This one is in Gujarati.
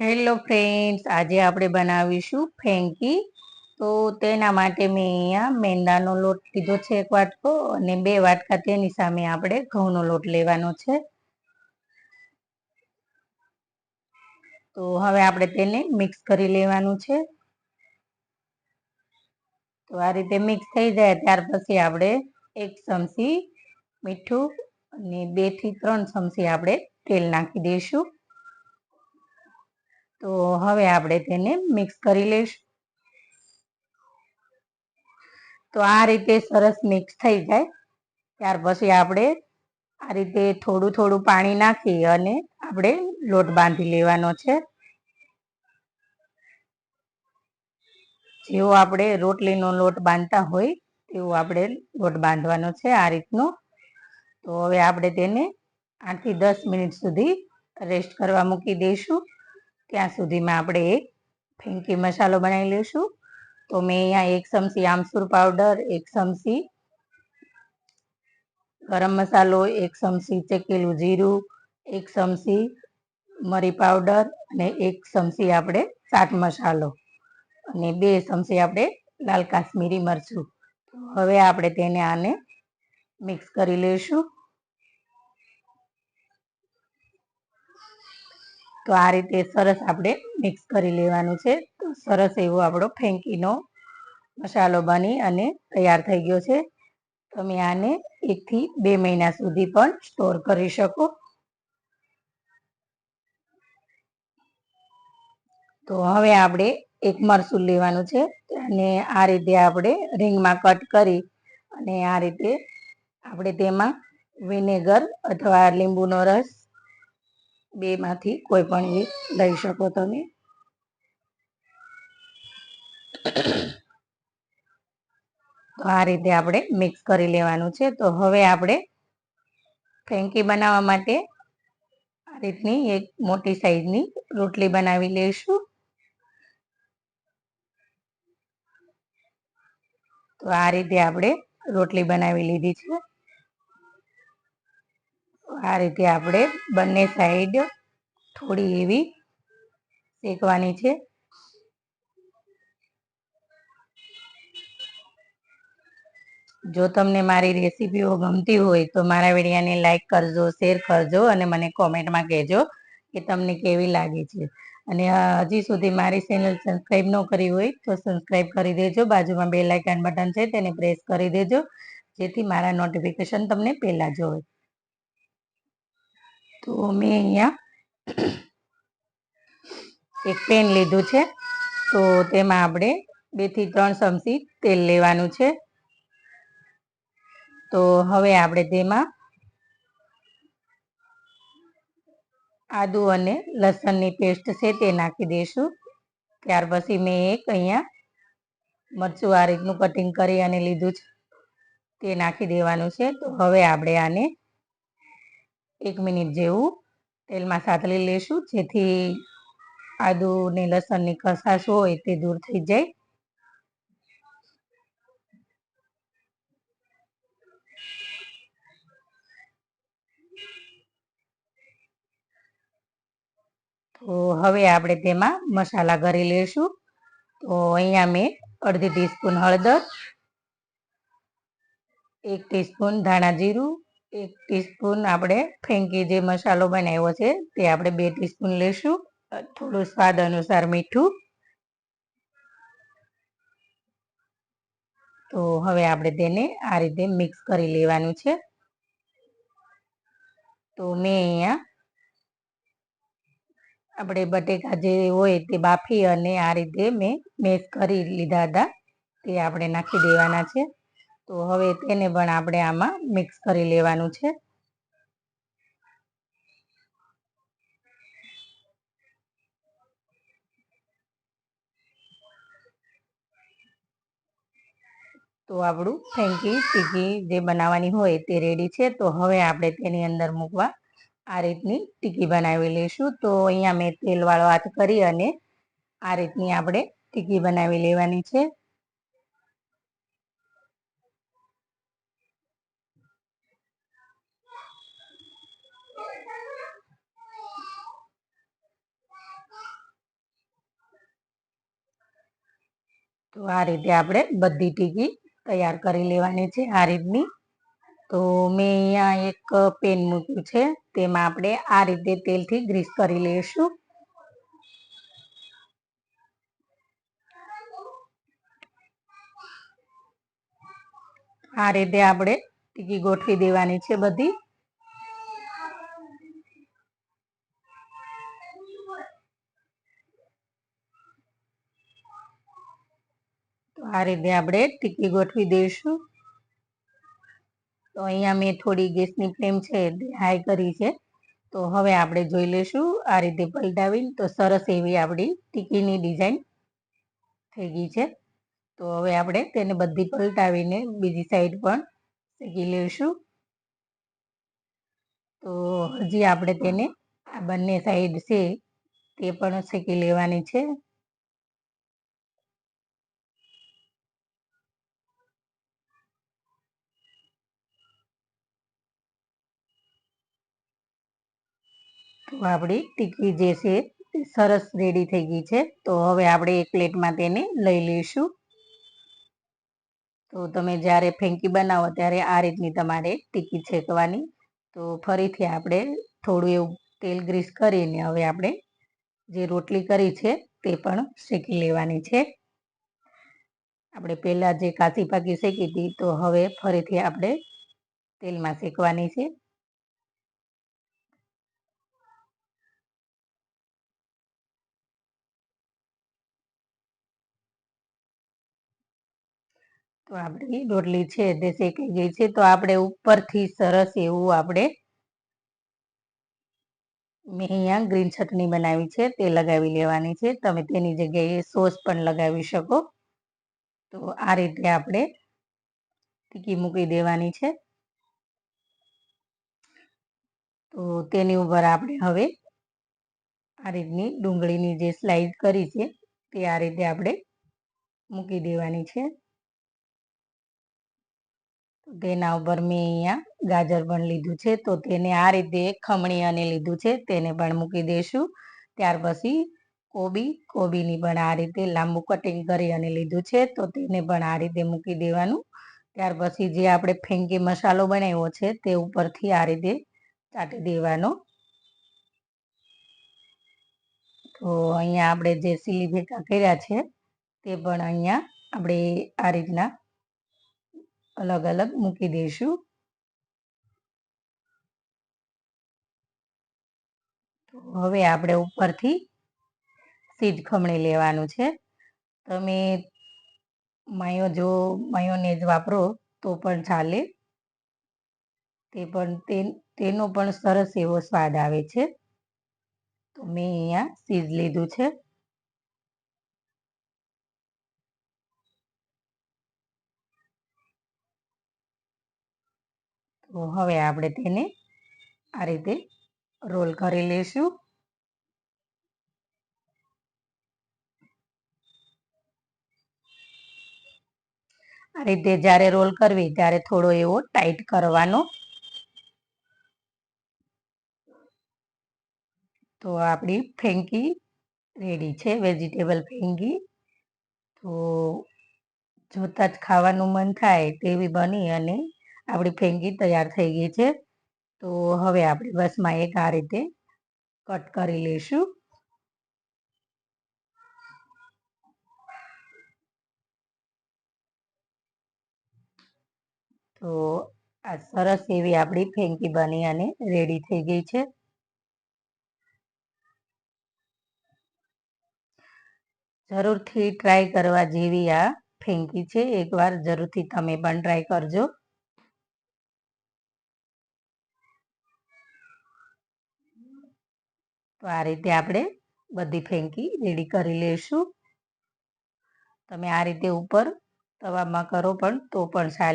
હેલો ફ્રેન્ડ્સ આજે આપણે બનાવીશું ફેંકી તો તેના માટે મેં અહીંયા મેંદાનો લોટ લીધો છે એક વાટકો અને બે વાટકા તેની સામે આપણે ઘઉંનો લોટ લેવાનો છે. તો હવે આપણે તેને મિક્સ કરી લેવાનું છે. તો આ રીતે મિક્સ થઈ જાય ત્યાર પછી આપણે એક ચમચી મીઠું અને બેથી ત્રણ ચમચી આપણે તેલ નાખી દઈશું. તો હવે આપણે તેને મિક્સ કરી લઈશું. તો આ રીતે સરસ મિક્સ થઈ જાય. ત્યાર પછી આપણે આ રીતે થોડું થોડું પાણી નાખી અને આપણે લોટ બાંધી લેવાનો છે. જેવો આપણે રોટલીનો લોટ બાંધતા હોય, તેવો આપણે લોટ બાંધવાનો છે આ રીતનો. તો હવે આપણે તેને આઠથી દસ મિનિટ સુધી રેસ્ટ કરવા મૂકી દઈશું. ત્યાં સુધીમાં આપણે એક ફેંકી મસાલો બનાવી લઈશું. તો મેં અહીંયા એક ચમચી આમસૂર પાવડર, એક ચમચી ગરમ મસાલો, એક ચમચી ચેકેલું જીરું, એક ચમચી મરી પાવડર અને એક ચમચી આપણે ચાટ મસાલો અને બે ચમચી આપણે લાલ કાશ્મીરી મરચું. હવે આપણે તેને આને મિક્સ કરી લઈશું. તો આ રીતે સરસ આપણે મિક્સ કરી લેવાનું છે. તો સરસ એવો આપણો ફેંકીનો મસાલો બની અને તૈયાર થઈ ગયો છે. તમે આને એકથી બે મહિના સુધી પણ સ્ટોર કરી શકો. તો હવે આપણે એક મરસું લેવાનું છે અને આ રીતે આપણે રિંગમાં કટ કરી અને આ રીતે આપણે તેમાં વિનેગર અથવા લીંબુનો રસ બેમાંથી કોઈ પણ એક લઈ શકો તમે. તો આ રીતે આપણે મિક્સ કરી લેવાનું છે. તો હવે આપણે ફેંકી બનાવવા માટે આ રીતની એક મોટી સાઈઝની રોટલી બનાવી લઈશું. તો આ રીતે આપણે રોટલી બનાવી લીધી છે. આ રીતે આપણે બંને સાઈડ થોડી એવી શેકવાની છે. જો તમને મારી રેસીપીઓ ગમતી હોય તો મારા વિડીયાને લાઈક કરજો શેર કરજો અને મને કોમેન્ટમાં કહેજો કે તમને કેવી લાગે છે. અને હજી સુધી મારી ચેનલ સબસ્ક્રાઈબ ન કરી હોય તો સબસ્ક્રાઈબ કરી દેજો, બાજુમાં બે લાઇકન બટન છે તેને પ્રેસ કરી દેજો, જેથી મારા નોટિફિકેશન તમને પહેલાં જોવે તો મેં અહીંયા એક પેન લીધું છે. તો તેમાં આપણે બેથી ત્રણ ચમચી તેલ લેવાનું છે. તો હવે આપણે તેમાં આદુ અને લસણની પેસ્ટ છે તે નાખી દઈશું. ત્યાર પછી મેં એક અહીંયા મરચું આ રીતનું કટિંગ કરી અને લીધું છે. તે નાખી દેવાનું છે. તો હવે આપણે આને એક મિનિટ જેવું તેલમાં સાતળી લેશું, જેથી આદુ ને લસણની કસાશ હોય તે દૂર થઈ જાય. તો હવે આપણે તેમાં મસાલા કરી લઈશું તો અહીંયા મેં અડધી ટીસ્પૂન હળદર, એક ટીસ્પૂન ધાણા જીરું એક ટીસ્પૂન આપણે ફેંકી જે મસાલો બનાવ્યો છે, તે આપણે બે ટીસ્પૂન લઈશું. થોડું સ્વાદ અનુસાર મીઠું. તો હવે આપણે તેને આ રીતે મિક્સ કરી લેવાનું છે. તો મેં અહીંયા આપણે બટેકા જે હોય તે બાફી અને આ રીતે મેં મેશ કરી લીધા હતા. તે આપણે નાખી દેવાના છે. તો હવે તેને પણ આપણે આમાં મિક્સ કરી લેવાનું છે. તો આપણું ફેંકી ટીકી જે બનાવવાની હોય તે રેડી છે. તો હવે આપણે તેની અંદર મૂકવા આ રીતની ટીકી બનાવી લઈશું. તો અહીંયા મેં તેલવાળો હાથ કરી અને આ રીતની આપણે ટીકી બનાવી લેવાની છે. તો આ રીતે આપણે બધી ટીકી તૈયાર કરી લેવાની છે આ રીતની. તો મેં અહીંયા એક પેન મૂક્યું છે, તેમાં આપણે આ રીતે તેલથી ગ્રીસ કરી લઈશું. આ રીતે આપણે ટીકી ગોઠવી દેવાની છે બધી. આ રીતે આપણે ટીકી ગોઠવી દઈશું. તો અહીંયા મેં થોડી ગેસની ફ્લેમ છે હાઈ કરી છે. તો હવે આપણે જોઈ લઈશું આ રીતે પલટાવીને તો સરસ એવી આપણી ટીકીની ડિઝાઇન થઈ ગઈ છે. તો હવે આપણે તેને બધી પલટાવીને બીજી સાઈડ પણ શેકી લઈશું. તો હજી આપણે તેને આ બંને સાઈડ છે તે પણ શેકી લેવાની છે. તો આપણી ટીકી જે છે સરસ રેડી થઈ ગઈ છે. તો હવે આપણે એક પ્લેટમાં તેને લઈ લઈશું. તો તમે જ્યારે ફેંકી બનાવો ત્યારે આ રીતની તમારે ટીકી છેકવાની. તો ફરીથી આપણે થોડું એવું તેલ ગ્રીસ કરીને હવે આપણે જે રોટલી કરી છે તે પણ શેકી લેવાની છે. આપણે પહેલાં જે કાચી પાકી શેકી હતી તો હવે ફરીથી આપણે તેલમાં શેકવાની છે. તો આપણી રોટલી છે, તે શેકાઈ ગઈ છે. તો આપણે ઉપરથી સરસ એવું આપણે મેં અહીંયા ગ્રીન ચટણી બનાવી છે, તે લગાવી લેવાની છે. તમે તેની જગ્યાએ સોસ પણ લગાવી શકો. તો આ રીતે આપણે ટીકી મૂકી દેવાની છે. તો તેની ઉપર આપણે હવે આ રીતની ડુંગળીની જે સ્લાઇસ કરી છે, તે આ રીતે આપણે મૂકી દેવાની છે. તેના ઉપર મેં અહીંયા ગાજર પણ લીધું છે. તો તેને આ રીતે ખમણી અને લીધું છે. તેને પણ મૂકી દઈશું. ત્યાર પછી કોબી, કોબીની પણ આ રીતે લાંબુ કટિંગ કરી અને લીધું છે. તો તેને પણ આ રીતે મૂકી દેવાનું. ત્યાર પછી જે આપણે ફેંકી મસાલો બનાવ્યો છે તે ઉપરથી આ રીતે ચાટી દેવાનો. તો અહીંયા આપણે જે સીલી ભેગા કર્યા છે તે પણ અહીંયા આપણે આ રીતના અલગ અલગ મૂકી દઈશું. તો હવે આપણે ઉપરથી સીધ ખમણી લેવાનું છે. તમે માયો જો માયોનેઝ વાપરો તો પણ ચાલે. તે પણ તેનો પણ સરસ એવો સ્વાદ આવે છે. તો મેં અહીંયા સીઝ લીધું છે. તો હવે આપણે તેને આ રીતે રોલ કરી લઈશું આ રીતે જ્યારે રોલ કરવી ત્યારે થોડો એવો ટાઈટ કરવાનો. તો આપણી ફેંકી રેડી છે, વેજીટેબલ ફેંકી. તો જોતાં જ ખાવાનું મન થાય તેવી બની અને આપણી ફેંગી તૈયાર થઈ ગઈ છે. તો હવે આપણે બસમાં એક આ રીતે કટ કરી લઈશું. તો આ સરસ એવી આપણી ફેંકી બની અને રેડી થઈ ગઈ છે. જરૂરથી ટ્રાય કરવા જેવી આ ફેંકી છે. એકવાર જરૂરથી તમે પણ ટ્રાય કરજો. તો આ રીતે આપણે બધી ફેંકી રેડી કરી લઈશું. તમે આ રીતે ઉપર તવામાં કરો પણ તો પણ ચાલે.